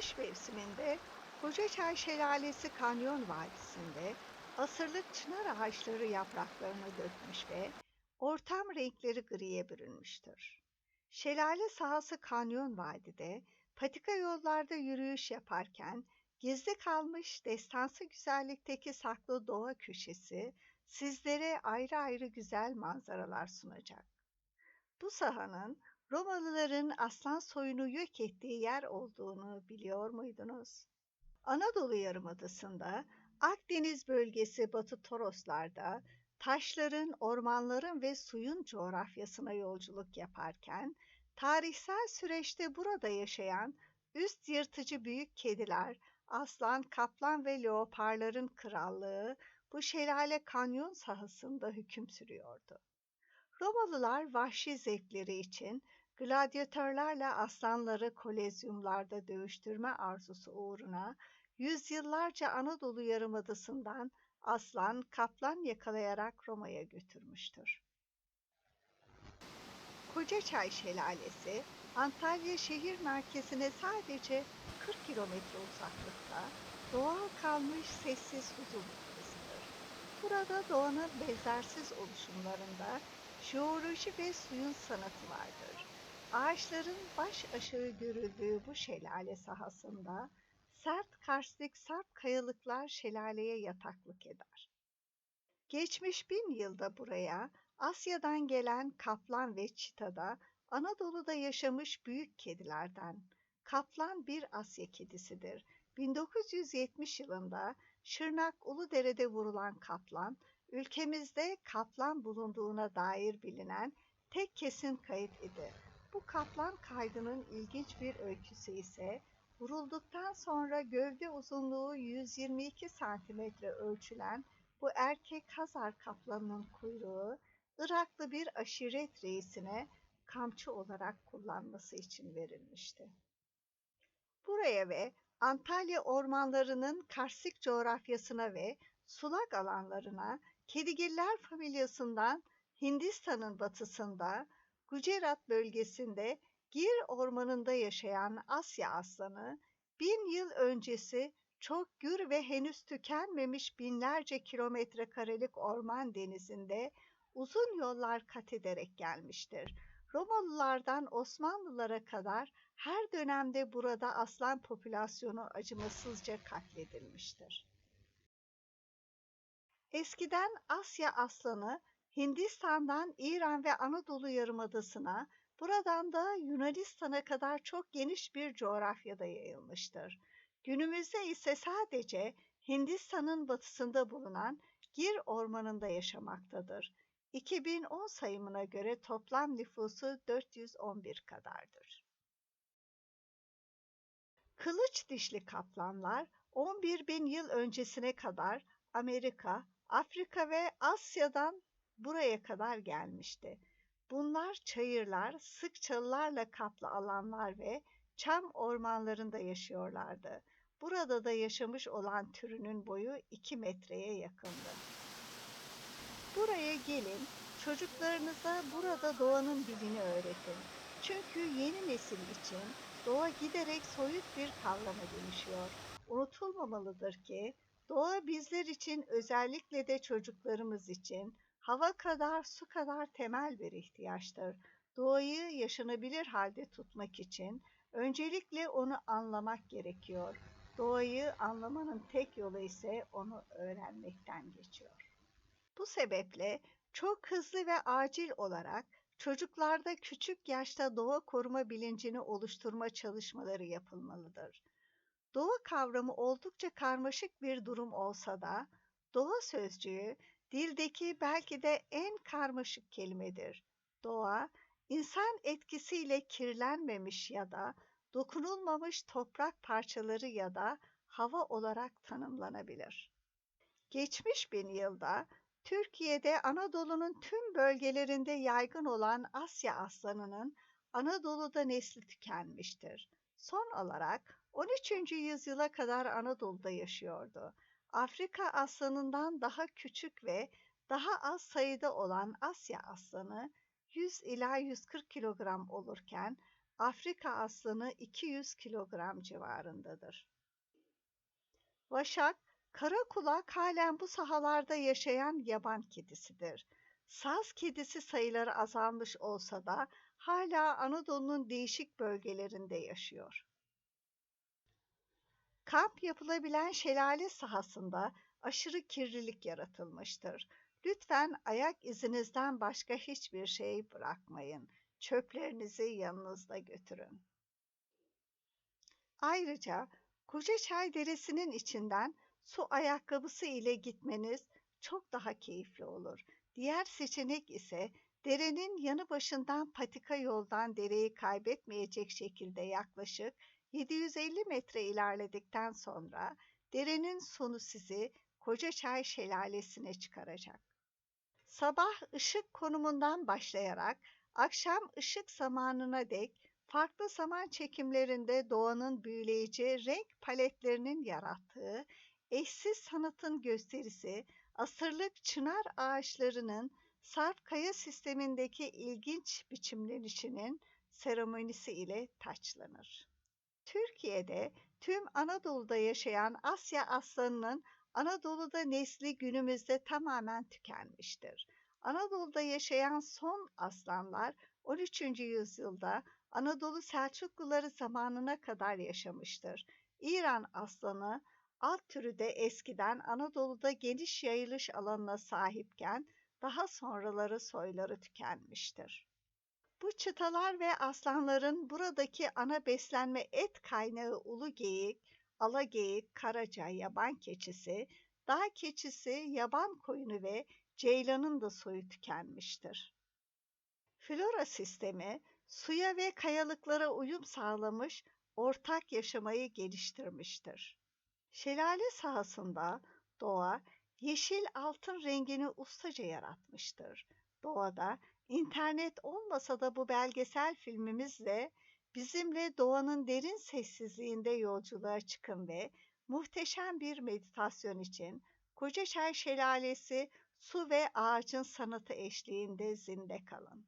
Kış mevsiminde Kocaçay Şelalesi Kanyon Vadisi'nde asırlık çınar ağaçları yapraklarını dökmüş ve ortam renkleri griye bürünmüştür. Şelale sahası Kanyon Vadide patika yollarda yürüyüş yaparken gizli kalmış destansı güzellikteki saklı doğa köşesi sizlere ayrı ayrı güzel manzaralar sunacak. Bu sahanın Romalıların aslan soyunu yok ettiği yer olduğunu biliyor muydunuz? Anadolu Yarımadası'nda Akdeniz bölgesi Batı Toroslar'da taşların, ormanların ve suyun coğrafyasına yolculuk yaparken tarihsel süreçte burada yaşayan üst yırtıcı büyük kediler, aslan, kaplan ve leoparların krallığı bu şelale kanyon sahasında hüküm sürüyordu. Romalılar vahşi zevkleri için gladyatörlerle aslanları kolezyumlarda dövüştürme arzusu uğruna yüzyıllarca Anadolu Yarımadası'ndan aslan, kaplan yakalayarak Roma'ya götürmüştür. Kocaçay Şelalesi, Antalya şehir merkezine sadece 40 kilometre uzaklıkta doğal kalmış sessiz huzur noktasıdır. Burada doğanın benzersiz oluşumlarında jeoloji ve suyun sanatı vardır. Ağaçların baş aşağı görüldüğü bu şelale sahasında sert karstik sarp kayalıklar şelaleye yataklık eder. Geçmiş bin yılda buraya Asya'dan gelen kaplan ve çitada Anadolu'da yaşamış büyük kedilerden. Kaplan bir Asya kedisidir. 1970 yılında Şırnak Uludere'de vurulan kaplan, ülkemizde kaplan bulunduğuna dair bilinen tek kesin kayıt idi. Bu kaplan kaydının ilginç bir öyküsü ise vurulduktan sonra gövde uzunluğu 122 santimetre ölçülen bu erkek Hazar kaplanının kuyruğu Iraklı bir aşiret reisine kamçı olarak kullanması için verilmişti. Buraya ve Antalya ormanlarının karstik coğrafyasına ve sulak alanlarına kedigiller familyasından Hindistan'ın batısında Gujarat bölgesinde Gir ormanında yaşayan Asya aslanı bin yıl öncesi çok gür ve henüz tükenmemiş binlerce kilometre karelik orman denizinde uzun yollar kat ederek gelmiştir. Romalılardan Osmanlılara kadar her dönemde burada aslan popülasyonu acımasızca katledilmiştir. Eskiden Asya aslanı Hindistan'dan İran ve Anadolu Yarımadası'na, buradan da Yunanistan'a kadar çok geniş bir coğrafyada yayılmıştır. Günümüzde ise sadece Hindistan'ın batısında bulunan Gir Ormanı'nda yaşamaktadır. 2010 sayımına göre toplam nüfusu 411 kadardır. Kılıç dişli kaplanlar 11 bin yıl öncesine kadar Amerika, Afrika ve Asya'dan buraya kadar gelmişti. Bunlar çayırlar, sık çalılarla kaplı alanlar ve çam ormanlarında yaşıyorlardı. Burada da yaşamış olan türünün boyu 2 metreye yakındı. Buraya gelin, çocuklarınıza burada doğanın dilini öğretin. Çünkü yeni nesil için doğa giderek soyut bir kavrama dönüşüyor. Unutulmamalıdır ki doğa bizler için özellikle de çocuklarımız için hava kadar su kadar temel bir ihtiyaçtır. Doğayı yaşanabilir halde tutmak için öncelikle onu anlamak gerekiyor. Doğayı anlamanın tek yolu ise onu öğrenmekten geçiyor. Bu sebeple çok hızlı ve acil olarak çocuklarda küçük yaşta doğa koruma bilincini oluşturma çalışmaları yapılmalıdır. Doğa kavramı oldukça karmaşık bir durum olsa da doğa sözcüğü dildeki belki de en karmaşık kelimedir. Doğa, insan etkisiyle kirlenmemiş ya da dokunulmamış toprak parçaları ya da hava olarak tanımlanabilir. Geçmiş bin yılda Türkiye'de Anadolu'nun tüm bölgelerinde yaygın olan Asya aslanının Anadolu'da nesli tükenmiştir. Son olarak 13. yüzyıla kadar Anadolu'da yaşıyordu. Afrika aslanından daha küçük ve daha az sayıda olan Asya aslanı 100 ila 140 kilogram olurken Afrika aslanı 200 kilogram civarındadır. Vaşak, kara kulak halen bu sahalarda yaşayan yaban kedisidir. Saz kedisi sayıları azalmış olsa da hala Anadolu'nun değişik bölgelerinde yaşıyor. Kamp yapılabilen şelale sahasında aşırı kirlilik yaratılmıştır. Lütfen ayak izinizden başka hiçbir şey bırakmayın. Çöplerinizi yanınızda götürün. Ayrıca Kocaçay Deresi'nin içinden su ayakkabısı ile gitmeniz çok daha keyifli olur. Diğer seçenek ise derenin yanı başından patika yoldan dereyi kaybetmeyecek şekilde yaklaşık 750 metre ilerledikten sonra derenin sonu sizi Kocaçay Şelalesi'ne çıkaracak. Sabah ışık konumundan başlayarak akşam ışık zamanına dek farklı zaman çekimlerinde doğanın büyüleyici renk paletlerinin yarattığı eşsiz sanatın gösterisi asırlık çınar ağaçlarının sarp kaya sistemindeki ilginç biçimlenişinin seremonisi ile taçlanır. Türkiye'de tüm Anadolu'da yaşayan Asya aslanının Anadolu'da nesli günümüzde tamamen tükenmiştir. Anadolu'da yaşayan son aslanlar 13. yüzyılda Anadolu Selçukluları zamanına kadar yaşamıştır. İran aslanı alt türü de eskiden Anadolu'da geniş yayılış alanına sahipken daha sonraları soyları tükenmiştir. Bu çıtalar ve aslanların buradaki ana beslenme et kaynağı ulu geyik, ala geyik, karaca, yaban keçisi, dağ keçisi, yaban koyunu ve ceylanın da soyu tükenmiştir. Flora sistemi suya ve kayalıklara uyum sağlamış, ortak yaşamayı geliştirmiştir. Şelale sahasında doğa yeşil altın rengini ustaca yaratmıştır. Doğada internet olmasa da bu belgesel filmimizle bizimle doğanın derin sessizliğinde yolculuğa çıkın ve muhteşem bir meditasyon için Kocaçay Şelalesi su ve ağacın sanatı eşliğinde zinde kalın.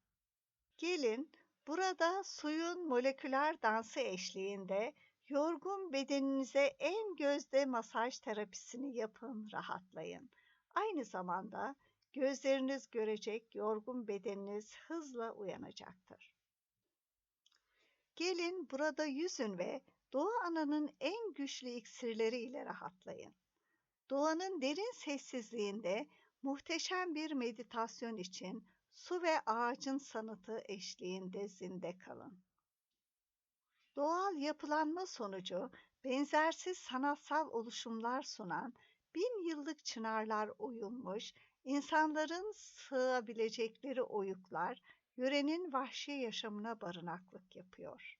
Gelin burada suyun moleküler dansı eşliğinde yorgun bedeninize en gözde masaj terapisini yapın, rahatlayın. Aynı zamanda gözleriniz görecek, yorgun bedeniniz hızla uyanacaktır. Gelin burada yüzün ve Doğa Ana'nın en güçlü iksirleri rahatlayın. Doğanın derin sessizliğinde muhteşem bir meditasyon için su ve ağacın sanatı eşliğinde zinde kalın. Doğal yapılanma sonucu benzersiz sanatsal oluşumlar sunan bin yıllık çınarlar oyulmuş, insanların sığabilecekleri oyuklar yörenin vahşi yaşamına barınaklık yapıyor.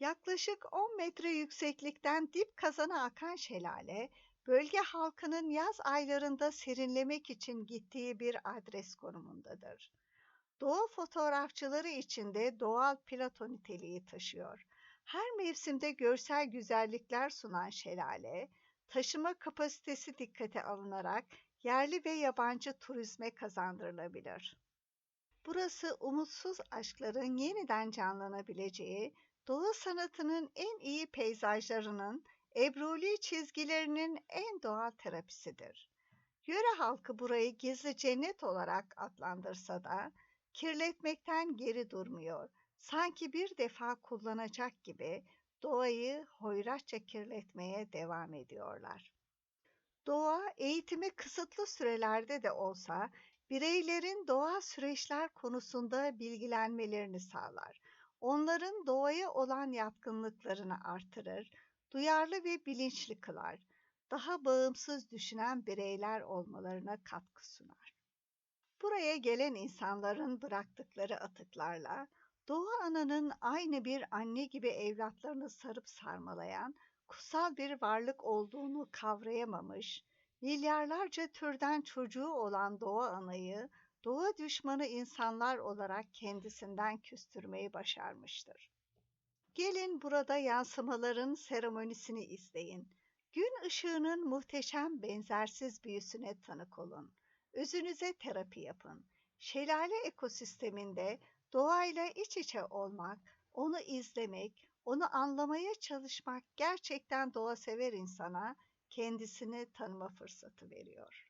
Yaklaşık 10 metre yükseklikten dip kazana akan şelale, bölge halkının yaz aylarında serinlemek için gittiği bir adres konumundadır. Doğa fotoğrafçıları için de doğal plato niteliği taşıyor. Her mevsimde görsel güzellikler sunan şelale, taşıma kapasitesi dikkate alınarak yerli ve yabancı turizme kazandırılabilir. Burası umutsuz aşkların yeniden canlanabileceği, doğa sanatının en iyi peyzajlarının, ebruli çizgilerinin en doğal terapisidir. Yöre halkı burayı gizli cennet olarak adlandırsa da kirletmekten geri durmuyor. Sanki bir defa kullanacak gibi doğayı hoyratça kirletmeye devam ediyorlar. Doğa eğitimi kısıtlı sürelerde de olsa bireylerin doğal süreçler konusunda bilgilenmelerini sağlar. Onların doğaya olan yatkınlıklarını artırır, duyarlı ve bilinçli kılar. Daha bağımsız düşünen bireyler olmalarına katkı sunar. Buraya gelen insanların bıraktıkları atıklarla Doğa Ana'nın aynı bir anne gibi evlatlarını sarıp sarmalayan kutsal bir varlık olduğunu kavrayamamış, milyarlarca türden çocuğu olan Doğa Ana'yı doğa düşmanı insanlar olarak kendisinden küstürmeyi başarmıştır. Gelin burada yansımaların seremonisini izleyin. Gün ışığının muhteşem benzersiz büyüsüne tanık olun. Özünüze terapi yapın. Şelale ekosisteminde doğayla iç içe olmak, Onu izlemek, onu anlamaya çalışmak gerçekten doğa sever insana kendisini tanıma fırsatı veriyor.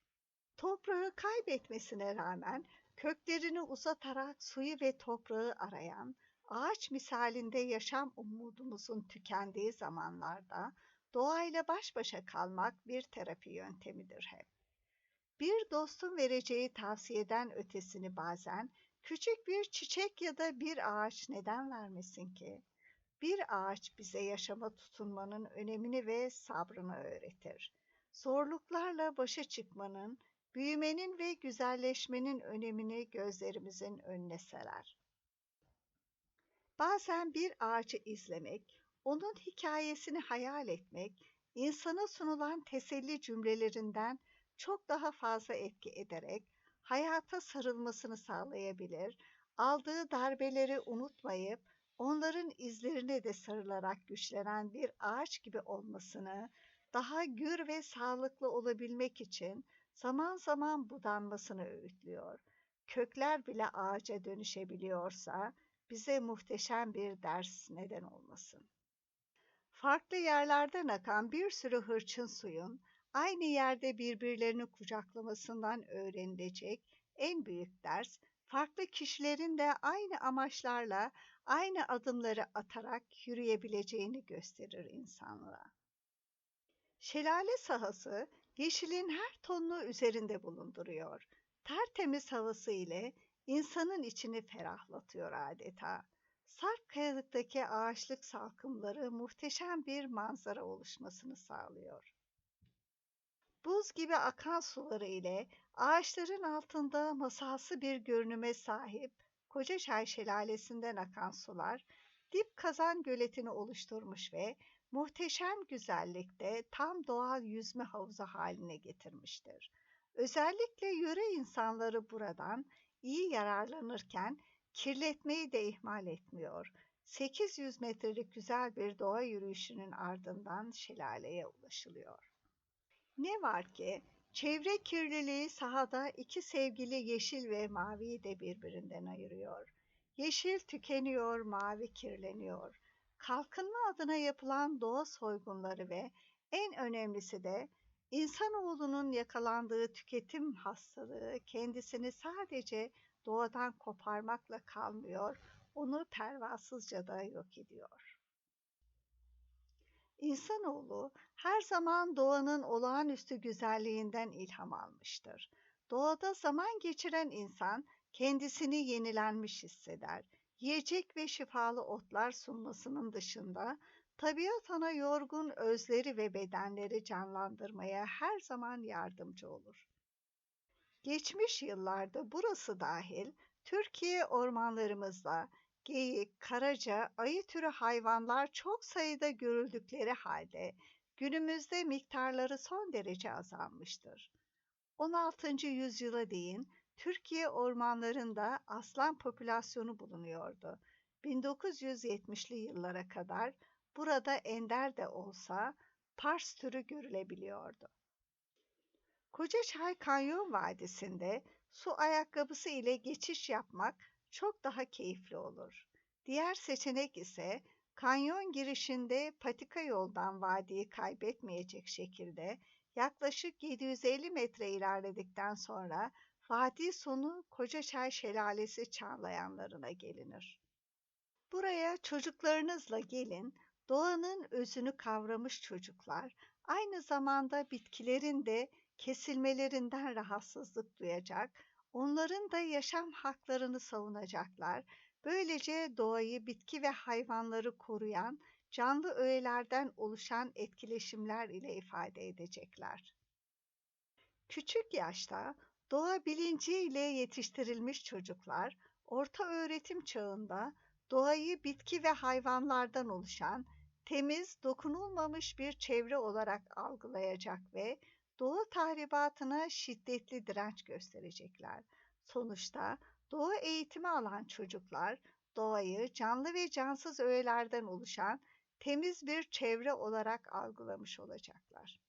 Toprağı kaybetmesine rağmen köklerini uzatarak suyu ve toprağı arayan, ağaç misalinde yaşam umudumuzun tükendiği zamanlarda doğayla baş başa kalmak bir terapi yöntemidir hep. Bir dostun vereceği tavsiyeden ötesini bazen küçük bir çiçek ya da bir ağaç neden vermesin ki? Bir ağaç bize yaşama tutunmanın önemini ve sabrını öğretir. Zorluklarla başa çıkmanın, büyümenin ve güzelleşmenin önemini gözlerimizin önüne serer. Bazen bir ağacı izlemek, onun hikayesini hayal etmek, insana sunulan teselli cümlelerinden çok daha fazla etki ederek hayata sarılmasını sağlayabilir, aldığı darbeleri unutmayıp onların izlerine de sarılarak güçlenen bir ağaç gibi olmasını, daha gür ve sağlıklı olabilmek için zaman zaman budanmasını öğütlüyor. Kökler bile ağaca dönüşebiliyorsa bize muhteşem bir ders neden olmasın. Farklı yerlerden akan bir sürü hırçın suyun aynı yerde birbirlerini kucaklamasından öğrenilecek en büyük ders, farklı kişilerin de aynı amaçlarla aynı adımları atarak yürüyebileceğini gösterir insanlığa. Şelale sahası yeşilin her tonunu üzerinde bulunduruyor. Tertemiz havası ile insanın içini ferahlatıyor adeta. Sarp kayalıktaki ağaçlık salkımları muhteşem bir manzara oluşmasını sağlıyor. Buz gibi akan suları ile ağaçların altında masalsı bir görünüme sahip Koca Çay Şelalesi'nden akan sular dip kazan göletini oluşturmuş ve muhteşem güzellikte tam doğal yüzme havuzu haline getirmiştir. Özellikle yöre insanları buradan iyi yararlanırken kirletmeyi de ihmal etmiyor. 800 metrelik güzel bir doğa yürüyüşünün ardından şelaleye ulaşılıyor. Ne var ki çevre kirliliği sahada iki sevgili yeşil ve maviyi de birbirinden ayırıyor. Yeşil tükeniyor, mavi kirleniyor. Kalkınma adına yapılan doğa soygunları ve en önemlisi de insanoğlunun yakalandığı tüketim hastalığı kendisini sadece doğadan koparmakla kalmıyor, onu pervasızca da yok ediyor. İnsanoğlu her zaman doğanın olağanüstü güzelliğinden ilham almıştır. Doğada zaman geçiren insan kendisini yenilenmiş hisseder. Yiyecek ve şifalı otlar sunmasının dışında tabiat ana yorgun özleri ve bedenleri canlandırmaya her zaman yardımcı olur. Geçmiş yıllarda burası dahil Türkiye ormanlarımızda geyik, karaca, ayı türü hayvanlar çok sayıda görüldükleri halde günümüzde miktarları son derece azalmıştır. 16. yüzyıla değin Türkiye ormanlarında aslan popülasyonu bulunuyordu. 1970'li yıllara kadar burada ender de olsa pars türü görülebiliyordu. Kocaçay Kanyon Vadisi'nde su ayakkabısı ile geçiş yapmak çok daha keyifli olur. Diğer seçenek ise kanyon girişinde patika yoldan vadiyi kaybetmeyecek şekilde yaklaşık 750 metre ilerledikten sonra vadi sonu Kocaçay Şelalesi çağlayanlarına gelinir. Buraya çocuklarınızla gelin, doğanın özünü kavramış çocuklar, aynı zamanda bitkilerin de kesilmelerinden rahatsızlık duyacak, onların da yaşam haklarını savunacaklar. Böylece doğayı, bitki ve hayvanları koruyan canlı öğelerden oluşan etkileşimler ile ifade edecekler. Küçük yaşta doğa bilinciyle yetiştirilmiş çocuklar, orta öğretim çağında doğayı bitki ve hayvanlardan oluşan temiz, dokunulmamış bir çevre olarak algılayacak ve doğa tahribatına şiddetli direnç gösterecekler. Sonuçta doğa eğitimi alan çocuklar doğayı canlı ve cansız öğelerden oluşan temiz bir çevre olarak algılamış olacaklar.